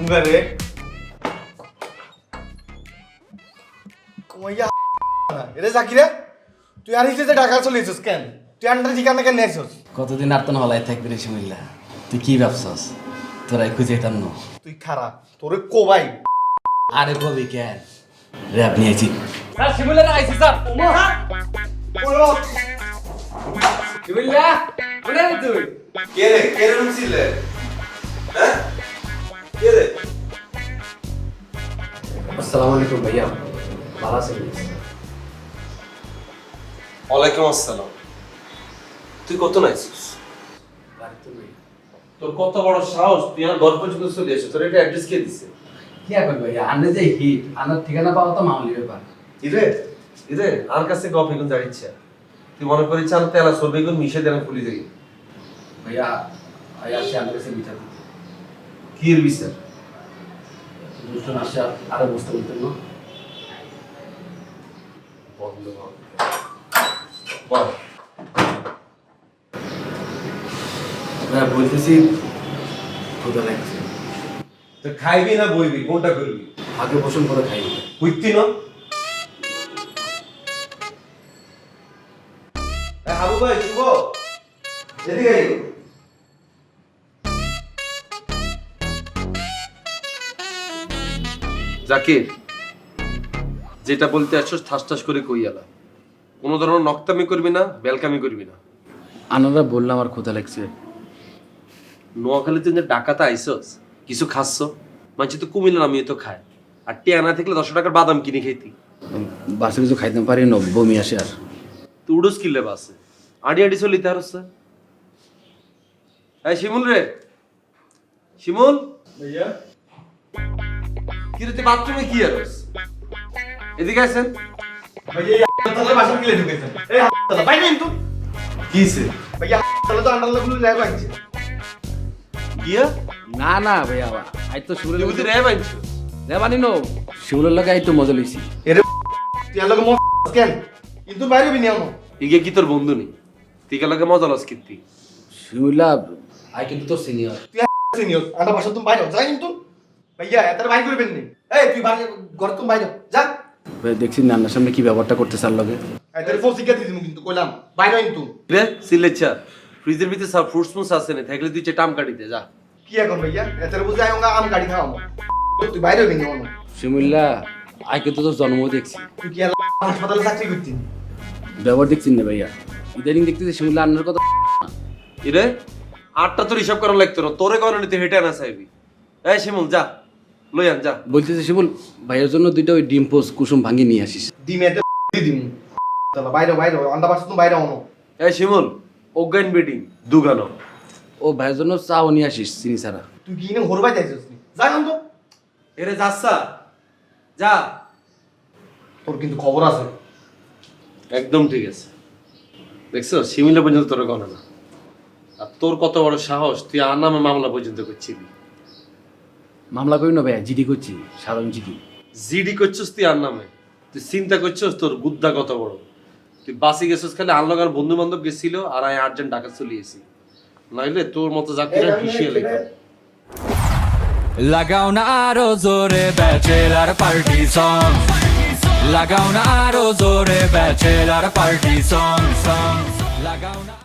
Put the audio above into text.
কুঙ্গারে কমাইয়া এরে জাকিরে তুই আর হিসেবে ঢাকা চলে এসেছিস কেন তুই আন্ডার ঠিকানা কেন নিয়েছিস কতদিন আর তো হলাই থাকবি রে সুমিল্লা? তুই কি ভাবছস? তোরাই খুঁজে যেতাম না তুই খারাপ তোরে কোবাই। আরে বলি কেন র্যাব নিয়েছি স্যার শিমুল্লা না আইছি স্যার। শিমুল্লা কোনে তুই? কে রে? কে রে হ্যাঁ? কে রে? আসসালামু আলাইকুম ভাইয়া ভালো আছেন? ওয়ালাইকুম আসসালাম। তুই কত নাইছিস? তোর কত বড় সাহস তুই ঘর পর্যন্ত চলে এসে তোর এটা অ্যাড্রেস কে দিছে? কি ভাইয়া আন্নে যে হিট আনার ঠিকানা পাওয়া তো মামুলি ব্যাপার। ইরে ইরে আর কাছে গপ এগুন দাঁড়িয়েছে তুই মনে করি চান তেলা সরবে এগুন মিশে দেন ফুলি দেই ভাইয়া ভাইয়া আসছে আমার কাছে বিচার দিতে কি এর বিচার? দুজন আরও বুঝতে বলতেন না? বন্ধ বল। ভাইয়া বলতেছি ক্ষুদা লাগছে। তো খাইবি না বইবি? কোনটা করবি? আগে বসুন করে খাইবি। বুঝতি না। হাবু ভাই শুভ। এদিকে জাকির যেটা বলতে আসছিস ঠাস ঠাস করে কই আলা। কোনো ধরনের নক্তামি করবি না বেলকামি করবি না। আনারা বললাম আমার ক্ষুদা লাগছে। নোয়াখালীতে যে ডাকাতে আইসস কিছু খাচ্ছ? মানছি তো কুমিল্লা নামিয়ে তো খায় আর টিয়া না থাকলে দশ টাকার বাদাম কিনে খেতি বাসে কিছু খাইতে পারি না বমি আসে আর। তুই উডোস কিনলে বাসে আড়ি আড়ি চলিতে আর হচ্ছে। এই শিমুল রে। শিমুল? ভাইয়া? কি রে তুই বাথরুমে কি আরস এদিকে আছেন এই তাহলে বাসা কিলে ঢুকেছেন। এই তাহলে বাইরে কিন্তু কিছে ভাইয়া তাহলে তো আন্ডারগুলো ল্যাব লাগছে গিয়া? না না ভাইয়া আই তো তুই বুঝি রে বানছো দেবানি নো। শিমুলের লগে আই তো মজা লইছি। এরে তুই আর লোক কেন? কিন্তু বাইরে বিনি আমো ইগে কি তোর বন্ধু নেই তুই লাগে মজা লস আই কিন্তু তোর সিনিয়র তুই সিনিয়র আন্ডার তুমি বাইরে যাই কিন্তু। ভাইয়া এত বাইরে করবেন নি। এই তুই বাইরে ঘর তুমি বাইরে যা। দেখছি নান্নার সামনে কি ব্যবহারটা করতে চার লগে। দিছি কিন্তু কইলাম। বাইরে কিন্তু রে সিলেচ্ছা ফ্রিজের ভিতরে সব ফ্রুটস মুস আছে না থাকলে তুই চেটাম কাটিতে যা। কি এখন ভাইয়া? এত বুঝে আয় আম গাড়ি খাওয়াবো। তুই বাইরে বিনি আমো শিমুল্লা আই কিন্তু তোর জন্ম দেখছি। তুই কি হাসপাতালে চাকরি করছিস ব্যবহার দেখছি না ভাইয়া। ইদানিং দেখতেছি শিমুল্লা আন্নার কথা ইরে আটটা তোর হিসাব করা লাগতো না তোরে করার নিতে হেঁটে আনা চাইবি। এই শিমুল যা। লই আন যা। বলতেছে শিমুল ভাইয়ের জন্য দুইটা ওই ডিম পোস্ট কুসুম ভাঙি নিয়ে আসিস। ডিম এতে দিম। চলো বাইরে বাইরে বাসা তুমি বাইরে এই শিমুল অজ্ঞান বেডিং দুগানো। ও ভাইয়ের জন্য চাও নিয়ে আসিস চিনি ছাড়া। তুই কি না হরবাই যাইছিস যাই তো। এরে যাচ্ছা যা। তোর কিন্তু খবর আছে। একদম ঠিক আছে। দেখছ সিমিলা পর্যন্ত তোর গণে না আর তোর কত বড় সাহস তুই আর নামে মামলা পর্যন্ত করছিলি। মামলা করি না ভাইয়া? জিডি করছি সাধারণ জিডি। জিডি করছিস তুই আর নামে। তুই চিন্তা করছিস তোর গুদ্দা কত বড়। তুই বাসি গেছিস খালি আনলগার বন্ধু বান্ধব গেছিল আর আমি আটজন ঢাকা চলে এসি নাইলে তোর মতো চাকরি হিসিয়ে লেখা। লাগাও না আরও জোরে ব্যাচেলার পার্টি সং লাগাও না আরও জোরে ব্যাচেলার পার্টি সং সং লাগাও না